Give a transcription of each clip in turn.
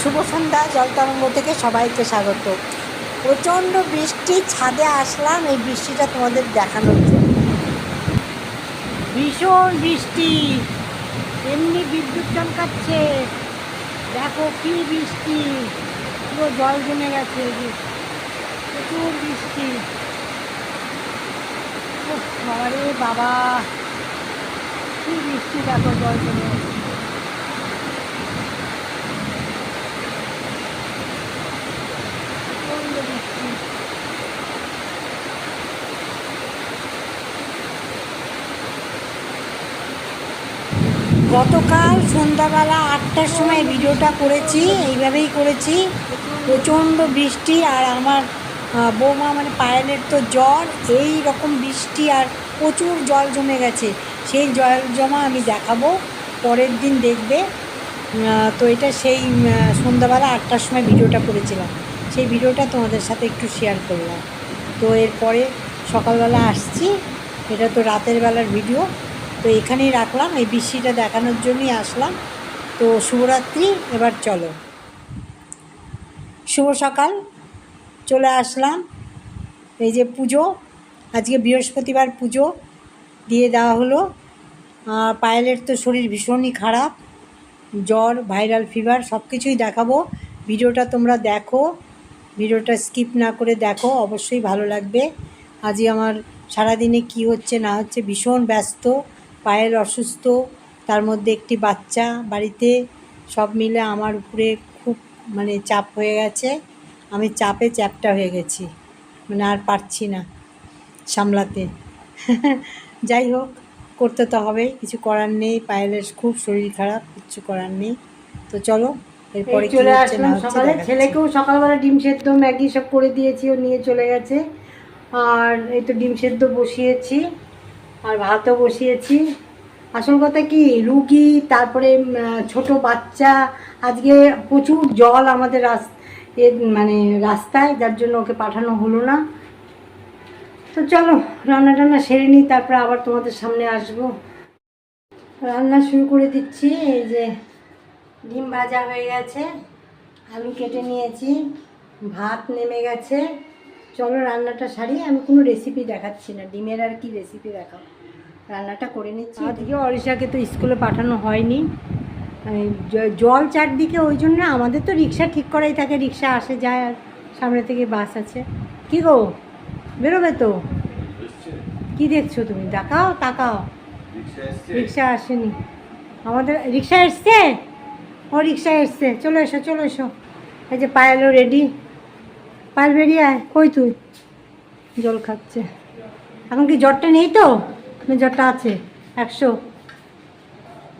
শুভ সন্ধ্যা, জলতরঙ্গ থেকে সবাইকে স্বাগত। প্রচণ্ড বৃষ্টি ছাদে আসলাম, এই বৃষ্টিটা তোমাদের দেখানোর জন্য। ভীষণ বৃষ্টি, এমনি বিদ্যুৎ চমকাচ্ছে। দেখো কি বৃষ্টি, পুরো জল জমে গেছে প্রচুর বৃষ্টি। বাবা, কি বৃষ্টি দেখো জল জমে গেছে। গতকাল সন্ধ্যাবেলা আটটার সময় ভিডিওটা করেছি, এইভাবেই করেছি। প্রচণ্ড বৃষ্টি আর আমার বৌমা মানে পায়েলের তো জ্বর, এই রকম বৃষ্টি আর প্রচুর জল জমে গেছে। সেই জল জমা আমি দেখাবো, পরের দিন দেখবে। তো এটা সেই সন্ধ্যাবেলা আটটার সময় ভিডিওটা করেছিলাম। সেই ভিডিওটা তোমাদের সাথে একটু শেয়ার করলাম। তো এরপরে সকালবেলা আসছি, এটা তো রাতের বেলার ভিডিও। তো এখানেই রাখলাম, এই বৃষ্টিটা দেখানোর জন্যই আসলাম। তো শুভরাত্রি, এবার চলো। শুভ সকাল, চলে আসলাম। এই যে পুজো, আজকে বৃহস্পতিবার পুজো দিয়ে দেওয়া হলো। পায়েলের তো শরীর ভীষণই খারাপ, জ্বর, ভাইরাল ফিভার সব কিছুই দেখাবো। ভিডিওটা তোমরা দেখো, ভিডিওটা স্কিপ না করে দেখো, অবশ্যই ভালো লাগবে। আজকে আমার সারাদিনে কি হচ্ছে না হচ্ছে ভীষণ ব্যস্ত। পায়েল অসুস্থ তার মধ্যে একটি বাচ্চা বাড়িতে সব মিলে আমার উপরে খুব মানে চাপ হয়ে গেছে। আমি চাপে চ্যাপটা হয়ে গেছি মানে আর পারছি না সামলাতে। যাই হোক করতে তো হবে কিছু করার নেই পায়েলের খুব শরীর খারাপ কিছু করার নেই। তো চলো এরপরে চলে আসলাম সকালে। ছেলেকেও সকালবেলা ডিম সেদ্ধ ম্যাগি সব করে দিয়েছি ও নিয়ে চলে গেছে। আর এই তো ডিম সেদ্ধ বসিয়েছি আর ভাতও বসিয়েছি। আসল কথা কি, রুগী, তারপরে ছোট বাচ্চা, আজকে প্রচুর জল আমাদের মানে রাস্তায়, যার জন্য ওকে পাঠানো হলো না। তো চলো, রান্না টান্না সেরে নিই, তারপরে আবার তোমাদের সামনে আসব। রান্না শুরু করে দিচ্ছি, এই যে ডিম ভাজা হয়ে গেছে, আলু কেটে নিয়েছি, ভাত নেমে গেছে। চলো রান্নাটা সারি, আমি কোনো রেসিপি দেখাচ্ছি না, ডিমের আর কি রেসিপি দেখাবো? রান্নাটা করে নিচ্ছি। আজকে অরিশাকে তো স্কুলে পাঠানো হয়নি। জল চারদিকে, ওই জন্য আমাদের তো রিক্সা ঠিক করাই থাকে। রিক্সা আসে, যায়, আর সামনে থেকে বাস আছে। কি গো? বেরোবে তো? কি দেখছ তুমি? দেখাও, তাকাও। রিক্সা আসেনি। আমাদের রিক্সা এসছে? ও রিক্সা এসছে। চলে এসো চলে এসো। এই যে পায়েলও রেডি পায়েল বেরিয়ে আয়। কই তুই? জল খাচ্ছে। এখন কি জ্বরটা নেই তো? না আছে? একশো।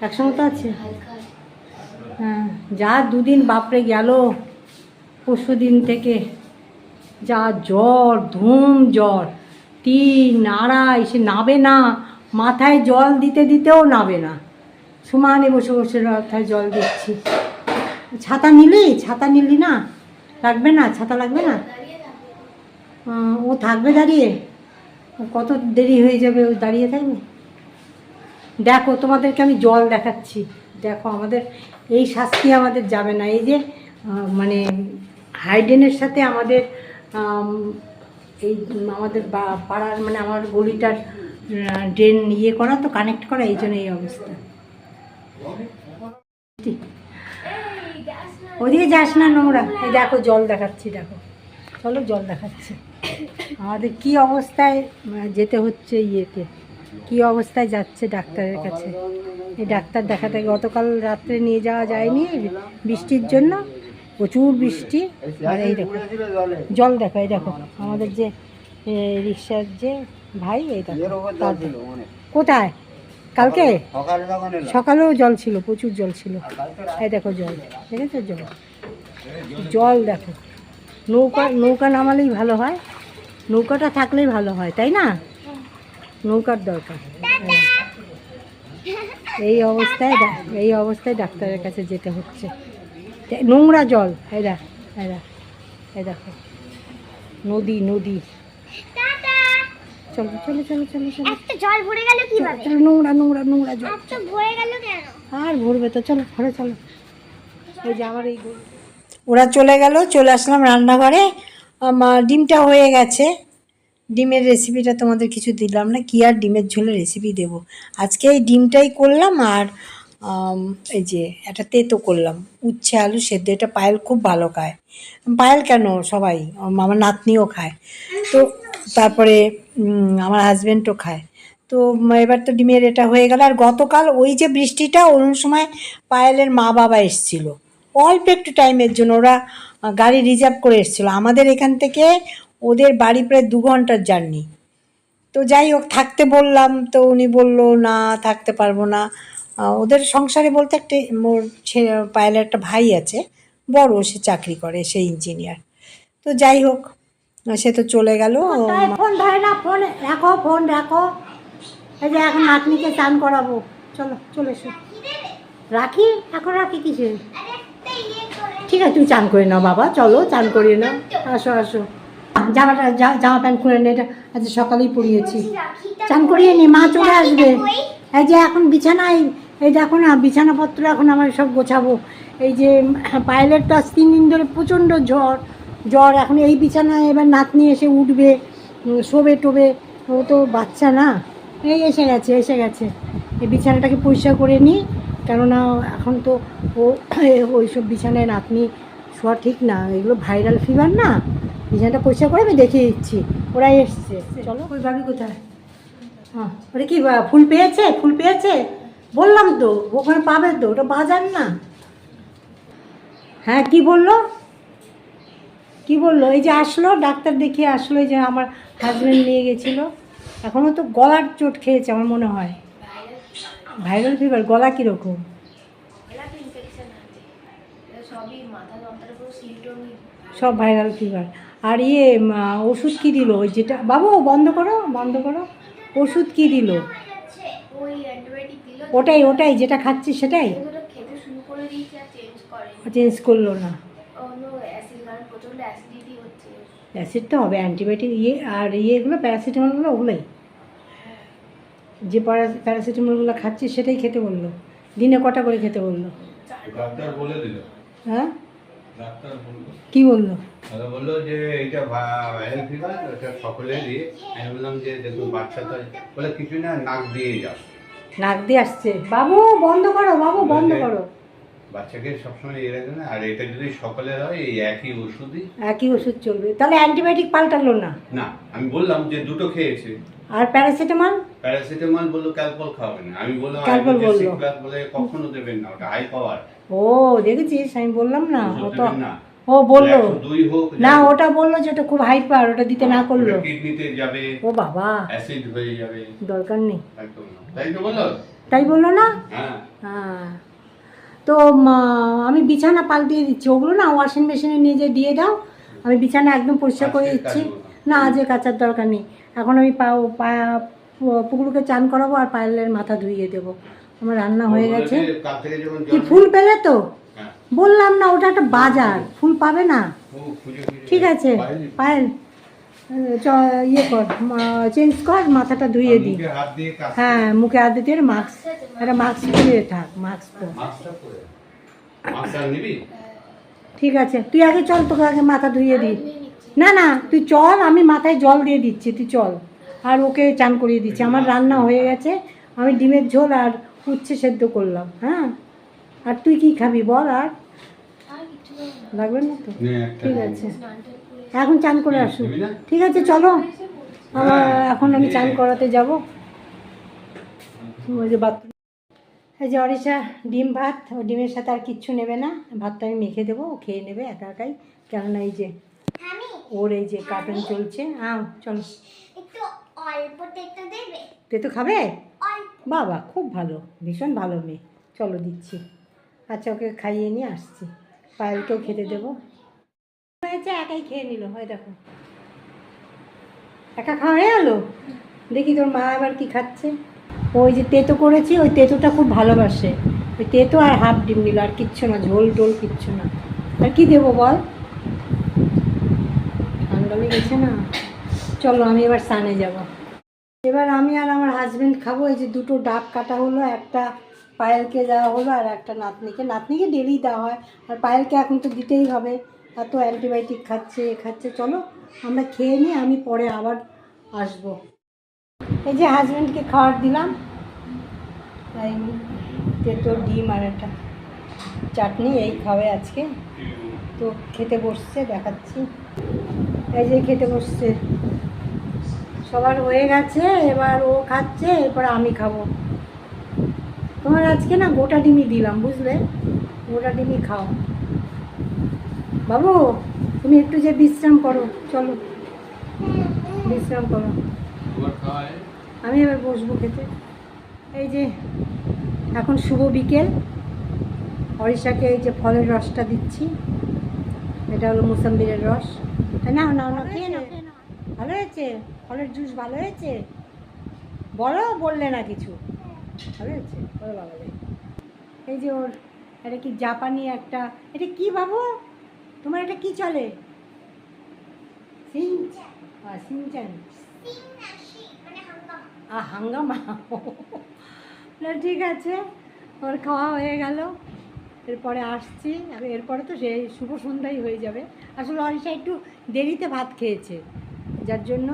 একশো মতো আছে? হ্যাঁ যা দুদিন বাপরে গেল, পরশু দিন থেকে। যা জ্বর, ধুম জ্বর। তিন আড়াই, সে নাবে না। মাথায় জল দিতে দিতেও নাবে না। সমানে বসে বসে মাথায় জল দিচ্ছি। ছাতা নিলি? ছাতা নিলি না? লাগবে না? ছাতা লাগবে না? ও থাকবে দাঁড়িয়ে? কত দেরি হয়ে যাবে ও দাঁড়িয়ে থাকবে? দেখো, তোমাদেরকে আমি জল দেখাচ্ছি। দেখো, আমাদের এই শাস্তি আমাদের যাবে না। এই যে মানে হাইডেনের সাথে আমাদের এই আমাদের পাড়ার মানে আমার গলিটার ড্রেন ইয়ে করা তো, কানেক্ট করা, এই জন্য এই অবস্থা। ওদিকে যাস না নোংরা। এই দেখো, জল দেখাচ্ছি, দেখো। চলো, জল দেখাচ্ছি। আমাদের কি অবস্থায় যেতে হচ্ছে ইয়েতে? কি অবস্থায় যাচ্ছে ডাক্তারের কাছে? এই ডাক্তার দেখাতে গতকাল রাত্রে নিয়ে যাওয়া যায়নি বৃষ্টির জন্য প্রচুর বৃষ্টি আর এই দেখো জল দেখো এই দেখো আমাদের যে রিক্সার যে ভাই এই দেখো। কোথায়? কালকে? সকালেও জল ছিল প্রচুর জল ছিল। এই দেখো জল দেখেছ জল? জল দেখো নৌকা নৌকা নামালেই ভালো হয়। নৌকাটা থাকলেই ভালো হয় তাই না? নৌকার দরকার। হ্যাঁ। এই অবস্থায় এই অবস্থায় ডাক্তারের কাছে যেতে হচ্ছে। নোংরা জল এই দেখ এই দেখো নদী নদী। চলো চলো চলো চলো চলো। জল ভরে গেল কীভাবে? চলো নোংরা নোংরা নোংরা জল। ভরে গেল কেন? আর ভরবে তো চলো ঘরে চলো। এই যে আমার এই ওরা চলে গেল চলে আসলাম রান্নাঘরে। আমার ডিমটা হয়ে গেছে। ডিমের রেসিপিটা তোমাদের কিছু দিলাম না, কি আর ডিমের ঝোলের রেসিপি দেবো। আজকে এই ডিমটাই করলাম আর এই যে একটা তেতো করলাম। উচ্ছে, আলু সেদ্ধ, এটা পায়েল খুব ভালো খায়। পায়েল কেন সবাই? আমার নাতনিও খায়। তো তারপরে আমার হাজব্যান্ডও খায়। তো এবার তো ডিমের এটা হয়ে গেল। আর গতকাল ওই যে বৃষ্টিটা অন্য সময় পায়েলের মা বাবা এসছিল। অল্প একটু টাইমের জন্য ওরা গাড়ি রিজার্ভ করে এসেছিল। আমাদের এখান থেকে ওদের বাড়ি প্রায় দু ঘণ্টার জার্নি তো যাই হোক, থাকতে বললাম, তো উনি বলল, না, থাকতে পারব না। ওদের সংসারে বলতে একটা মোর ছেলে পায়েলের একটা ভাই আছে, বড়, সে চাকরি করে, সে ইঞ্জিনিয়ার তো যাই হোক, সে তো চলে গেল। ফোন ধরে না ফোন রাখো ফোন রাখো। এই যে এখন নাতনিকে চান করাবো। চলো, চলে এসো। রাখি? এখন রাখি কিসে ঠিক আছে, তুমি চান করে নাও বাবা, চলো, চান করিয়ে নাও। আসো আসো। জামাটা জামা প্যান্ট খুলে নে, এটা আজ সকালেই পরিয়েছি। চান করিয়ে নি, মা চলে আসবে। এই যে এখন বিছানায়, এই দেখো না, বিছানাপত্র এখন আমার সব গোছাবো। এই যে পাইলেট তো আজ তিন দিন ধরে প্রচণ্ড জ্বর। জ্বর, এখন এই বিছানায় এবার নাতনি এসে উঠবে শোবে, টোবে। ও তো বাচ্চা না। এই এসে গেছে এসে গেছে। এই বিছানাটাকে পরিষ্কার করে নিই কেননা এখন তো ও ওইসব বিছানায় নাতনি শোয়া ঠিক না এগুলো ভাইরাল ফিভার না বিছানাটা পরিষ্কার করে আমি দেখিয়ে দিচ্ছি। ওরাই এসছে। চলো। ওই ভাবি কোথায়? হ্যাঁ ওটা কি ফুল পেয়েছে? ফুল পেয়েছে? বললাম তো ওখানে পাবে তো ওটা বাজার না। হ্যাঁ কি বলল? কি বলল? এই যে আসলো ডাক্তার দেখিয়ে আসলো এই যে আমার হাজব্যান্ড নিয়ে গেছিল। এখনও তো গলার চোট খেয়েছে আমার মনে হয়। ভাইরাল ফিভার গলা কীরকম? সব ভাইরাল ফিভার আর ইয়ে ওষুধ কি দিল? ওই যেটা বাবু বন্ধ করো বন্ধ করো। ওষুধ কি দিল? ওটাই ওটাই যেটা খাচ্ছি সেটাই? চেঞ্জ করল না। অ্যাসিড অ্যাসিড তো হবে অ্যান্টিবায়োটিক ইয়ে আর ইয়েগুলো প্যারাসিটামলগুলো ওগুলোই। যে প্যারা- প্যারাসিটামলগুলো খাচ্ছি সেটাই খেতে বলল। দিনে কটা করে খেতে বলল? ডাক্তার বলে দিল। হ্যাঁ? কি বলল? বলল যে এইটা ভাইরাল ফিভার ওটা সকলেরই। আমি বললাম যে দেখুন বাচ্চা তো বলে কিছু না নাক দিয়ে যাও নাক দিয়ে আসছে। বাবু বন্ধ করো বাবু বন্ধ করো। বাচ্চাকে সবসময় ইয়ে রাখবে না। আর এটা যদি সকলের হয় এই একই ওষুধই একই ওষুধ চলবে। তাহলে অ্যান্টিবায়োটিক পাল্টালো না? না আমি বললাম যে দুটো খেয়েছে। আর প্যারাসিটামল? প্যারাসিটামল বলল ক্যালপল খাওয়াবে না। আমি বললাম Calpol বলল। বলে কখনো দেবেন না ওটা হাই পাওয়ার ও দেখেছিস? আমি বললাম না ও তো ও বলল। না ওটা বলল যে ওটা খুব হাইপার ওটা দিতে না করল। কিডনিতে যাবে ও বাবা। অ্যাসিড হয়ে যাবে। দরকার নেই। তাই তো বলল? তাই বলল না? হ্যাঁ। হ্যাঁ। তো আমি বিছানা পাল্টিয়ে দিচ্ছি। ওগুলো না ওয়াশিং মেশিনে নিয়ে যেয়ে দিয়ে দাও। আমি বিছানা একদম পরিষ্কার করে দিচ্ছি। না আজকে কাচার দরকার নেই। এখন আমি পা পায়া পুকুরকে চান করাবো আর পায়েলের মাথা ধুইয়ে দেবো। আমার রান্না হয়ে গেছে। কি ফুল পেলে তো? হ্যাঁ, বললাম না ওটা একটা বাজার। ফুল পাবে না? ঠিক আছে। পায়েল। চ ইয়ে কর চেঞ্জ কর মাথাটা ধুইয়ে দিই হ্যাঁ মুখে হাত দিতে মাস্ক একটা মাস্ক পরে থাক মাস্ক ঠিক আছে। তুই আগে চল তোকে আগে মাথা ধুইয়ে দিই না না তুই চল আমি মাথায় জল দিয়ে দিচ্ছি তুই চল। আর ওকে চান করিয়ে দিচ্ছি। আমার রান্না হয়ে গেছে। আমি ডিমের ঝোল আর উচ্ছে সেদ্ধ করলাম হ্যাঁ? আর তুই কি খাবি বল আর? লাগবে না তো? ঠিক আছে। এখন চান করে আসুন ঠিক আছে চলো। আমার এখন আমি চান করাতে যাব। ওই যে বাথরুম এই যে অরিষা ডিম ভাত ও ডিমের সাথে আর কিচ্ছু নেবে না। ভাতটা আমি মেখে দেবো ও খেয়ে নেবে একা একাই। কেননা এই যে ওর এই যে কার্টুন চলছে। হ্যাঁ চলো। অল্প তেতো দেবে। খাবে? বাবা খুব ভালো ভীষণ ভালো মেয়ে। চলো দিচ্ছি। আচ্ছা ওকে খাইয়ে নিয়ে আসছি। পায়েলকেও খেতে দেবো। হয়েছে একাই খেয়ে নিল। হয় দেখো। একা খাওয়া হয়ে গেলো? দেখি তোর মা এবার কি খাচ্ছে। ওই যে তেতো করেছি ওই তেতোটা খুব ভালোবাসে। ওই তেতো আর হাফ ডিম নিল আর কিচ্ছু না ঝোল টোল কিচ্ছু না। আর কি দেবো বল? ঠান্ডা লেগেছে না? চলো, আমি এবার সানে যাব। এবার আমি আর আমার হাজবেন্ড খাব, এই যে দুটো ডাব কাটা হলো, একটা পায়েলকে দেওয়া হলো আর একটা নাতনিকে। নাতনিকে ডেলি দেওয়া হয়, আর পায়েলকে এখন তো দিতেই হবে এত অ্যান্টিবায়োটিক খাচ্ছে, এ খাচ্ছে। চলো, আমরা খেয়ে নিই আমি পরে আবার আসব। এই যে হাজব্যান্ডকে খাবার দিলাম তেতো ডিম আর একটা চাটনি, এই খাবে আজকে। তো খেতে বসছে, দেখাচ্ছি। এই যে খেতে বসছে সবার হয়ে গেছে এবার ও খাচ্ছে এরপর আমি খাব। তোমার আজকে না গোটা ডিমই দিলাম বুঝলে? গোটা ডিমই খাও। বাবু তুমি একটু যে বিশ্রাম করো চলো। বিশ্রাম করো। আমি এবার বসবো খেতে। এই যে এখন শুভ বিকেল। অরিশাকে এই যে ফলের রসটা দিচ্ছি। এটা হলো মুসাম্বিরের রস। না? না না খেয়ে নাও। ভালো হয়েছে? ফলের জুস ভালো হয়েছে? বলো, বললে না কিছু। ভালো হয়েছে? বলো বাবালে এই যে ওর এটা কি জাপানি একটা, এটা কি বাবু? তোমার এটা কি চলে? সিং হাঙ্গামা। ঠিক আছে। ওর খাওয়া হয়ে গেল। এরপরে আসছি। এরপরে তো সেই শুভ সন্ধ্যাই হয়ে যাবে। আসলে অরিষা একটু দেরিতে ভাত খেয়েছে। যার জন্য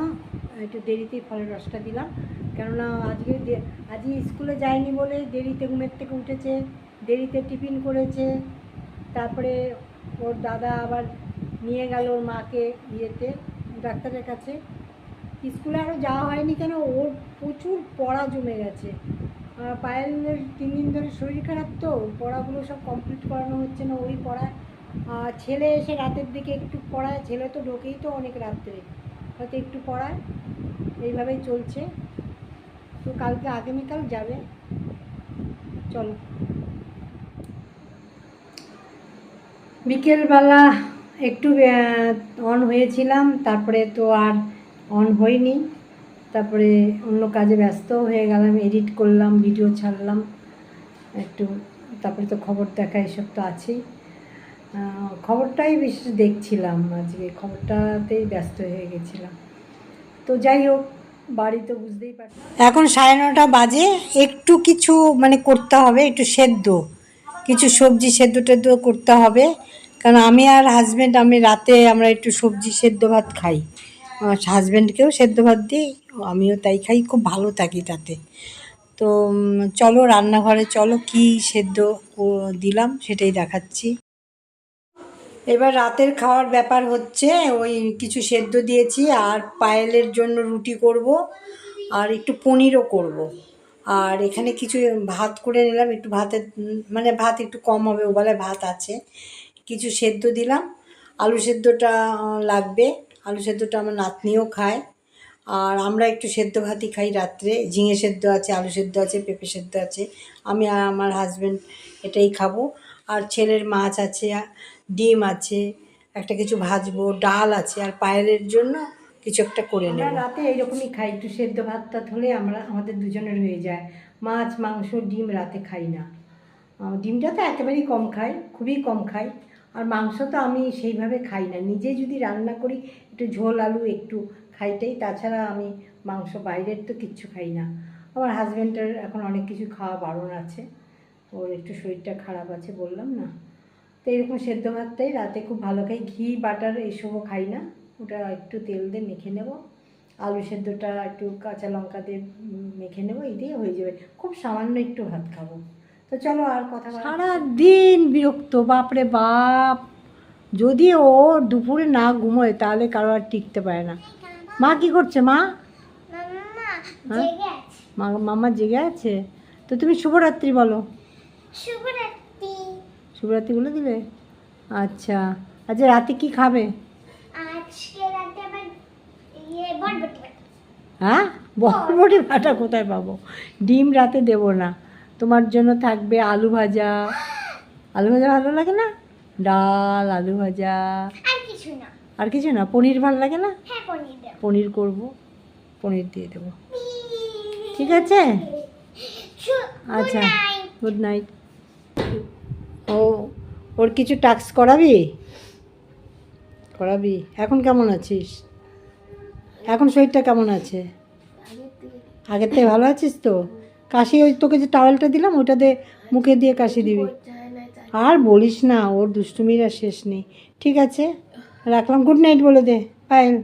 একটু দেরিতেই ফলের রসটা দিলাম। কেননা আজকে আজকে স্কুলে যায়নি বলে দেরিতে ঘুমের থেকে উঠেছে, দেরিতে টিফিন করেছে। তারপরে ওর দাদা আবার নিয়ে গেল ওর মাকে ইয়েতে, ডাক্তারের কাছে। স্কুলে আরও যাওয়া হয়নি কেন? ওর প্রচুর পড়া জমে গেছে। পায়েলের তিন দিন ধরে শরীর খারাপ তো পড়াগুলো সব কমপ্লিট করানো হচ্ছে না ওই পড়ায়। ছেলে এসে রাতের দিকে একটু পড়ায়, ছেলে তো ঢোকেই তো অনেক রাত্রে। হয়তো একটু পড়ায়। এইভাবেই চলছে। তো কালকে আগামীকাল যাবে। চলো। বিকেলবেলা একটু অন হয়েছিলাম। তারপরে তো আর অন হয়নি। তারপরে অন্য কাজে ব্যস্ত হয়ে গেলাম। এডিট করলাম ভিডিও ছাড়লাম। একটু, তারপরে তো খবর দেখা, এসব তো আছেই। খবরটাই বিশেষ দেখছিলাম আজকে, খবরটাতেই ব্যস্ত হয়ে গেছিলাম। তো যাই হোক, বাড়ি তো বুঝতেই পারছি। এখন সাড়ে নটা বাজে, একটু কিছু মানে করতে হবে, একটু সেদ্ধ। কিছু সবজি সেদ্ধ টেদ্ধ করতে হবে, কারণ আমি আর হাজব্যান্ড আমি রাতে আমরা একটু সবজি সেদ্ধ ভাত খাই। আমার হাজব্যান্ডকেও সেদ্ধ ভাত দিই, আমিও তাই খাই, খুব ভালো থাকি তাতে। তো চলো রান্নাঘরে চলো, কি সেদ্ধ দিলাম সেটাই দেখাচ্ছি। এবার রাতের খাওয়ার ব্যাপার হচ্ছে, ওই কিছু সেদ্ধ দিয়েছি আর পায়েলের জন্য রুটি করব আর একটু পনিরও করব। আর এখানে কিছু ভাত করে নিলাম, একটু ভাতের মানে ভাত একটু কম হবে, ওবেলায় ভাত আছে। কিছু সেদ্ধ দিলাম, আলু সেদ্ধটা লাগবে, আলু সেদ্ধটা আমার নাতনিও খায়। আর আমরা একটু সেদ্ধ ভাতই খাই রাত্রে, ঝিঙে সেদ্ধ আছে, আলু সেদ্ধ আছে, পেঁপে সেদ্ধ আছে, আমি আর আমার হাজব্যান্ড এটাই খাব। আর ছেলের মাছ আছে ডিম আছে একটা কিছু ভাজবো ডাল আছে আর পায়েলের জন্য কিছু একটা করে নেব। রাতে এইরকমই খাই একটু সেদ্ধ ভাত টাত হলে আমরা আমাদের দুজনের হয়ে যায়। মাছ মাংস ডিম রাতে খাই না। ডিমটা তো একেবারেই কম খাই খুবই কম খাই। আর মাংস তো আমি সেইভাবে খাই না। নিজে যদি রান্না করি একটু ঝোল আলু একটু খাইটাই তাছাড়া আমি মাংস বাইরের তো কিচ্ছু খাই না। আমার হাজব্যান্ডের এখন অনেক কিছু খাওয়া বারণ আছে। ওর একটু শরীরটা খারাপ আছে বললাম না। তো এরকম সেদ্ধ ভাতটাই রাতে খুব ভালো খাই। ঘি বাটার এইসবও খাই না। ওটা একটু তেল দিয়ে মেখে নেব। আলু সেদ্ধটা একটু কাঁচা লঙ্কা দিয়ে মেখে নেব। এই দিয়ে হয়ে যাবে। খুব সামান্য একটু ভাত খাব। তো চলো আর কথা সারা দিন বিরক্ত বাপরে বাপ। যদি ও দুপুরে না ঘুমোয় তাহলে কারও আর টিকতে পারে না। মা কি করছে মা? মাম্মা হ্যাঁ? জেগে আছে। মা মামা জেগে আছে? তো তুমি শুভরাত্রি বলো। শুভরাত্রি। শুভরাত্রি বলে দিলে? আচ্ছা। আচ্ছা রাতে কি খাবে? আজকে রাতে ইয়ে বটবটি হ্যাঁ? বরবটি ভাটা কোথায় পাবো? ডিম রাতে দেব না। তোমার জন্য থাকবে আলু ভাজা। আলু ভাজা ভালো লাগে না? ডাল আলু ভাজা। আর কিছু না। আর কিছু না? পনির ভালো লাগে না? হ্যাঁ পনির করব। পনির দিয়ে দেবো। ঠিক আছে? আচ্ছা। Good night. ও, ওর কিছু টাস্ক করাবি? করাবি? এখন কেমন আছিস? এখন শরীরটা কেমন আছে? আগের থেকে ভালো আছিস তো? কাশি ওই তোকে যে টাওয়েলটা দিলাম, ওইটা দিয়ে মুখে দিয়ে কাশি দিবি। আর বলিস না, ওর দুষ্টুমির আর শেষ নেই। ঠিক আছে? রাখলাম। গুড নাইট বলে দে। পায়েল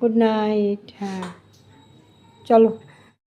গুড নাইট হ্যাঁ। চলো।